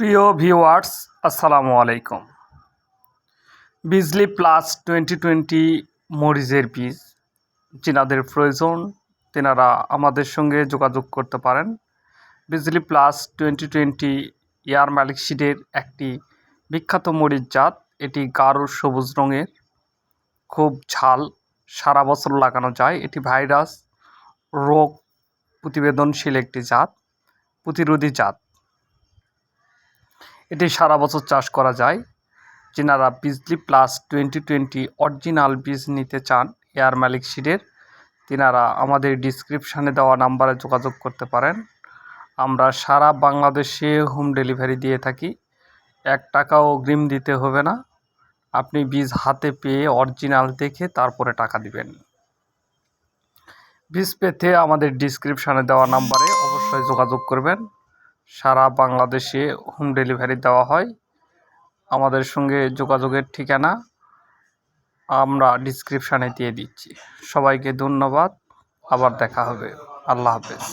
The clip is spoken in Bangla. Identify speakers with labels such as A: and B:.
A: প্রিয় ভিউয়ার্স, আসসালামু আলাইকুম। বিজলি প্লাস টোয়েন্টি টোয়েন্টি মরিচের বীজ, যিনাদের প্রয়োজন, তেনারা আমাদের সঙ্গে যোগাযোগ করতে পারেন। বিজলি প্লাস টোয়েন্টি টোয়েন্টি এয়ার মালিক সিডের একটি বিখ্যাত মরিচ জাত, এটি গাঢ় সবুজ রঙের, খুব ঝাল, সারা বছর লাগানো যায়। এটি ভাইরাস, রোগ প্রতিবেদনশীল একটি জাত, প্রতিরোধী জাত। এটি সারা বছর চাষ করা যায়। যেনারা Bijli plus twenty twenty original বীজ নিতে চান, এয়ার মালিক সিডের, তেনারা আমাদের ডিসক্রিপশানে দেওয়া নাম্বারে যোগাযোগ করতে পারেন। আমরা সারা বাংলাদেশে হোম ডেলিভারি দিয়ে থাকি। এক টাকাও অগ্রিম দিতে হবে না। আপনি বীজ হাতে পেয়ে অরিজিনাল দেখে তারপরে টাকা দিবেন। বীজ পেতে আমাদের ডিসক্রিপশানে দেওয়া নাম্বারে অবশ্যই যোগাযোগ করবেন। সারা বাংলাদেশে হোম ডেলিভারি দেওয়া হয়। আমাদের সঙ্গে যোগাযোগের ঠিকানা আমরা ডিসক্রিপশানে দিয়ে দিচ্ছি। সবাইকে ধন্যবাদ। আবার দেখা হবে। আল্লাহ হাফেজ।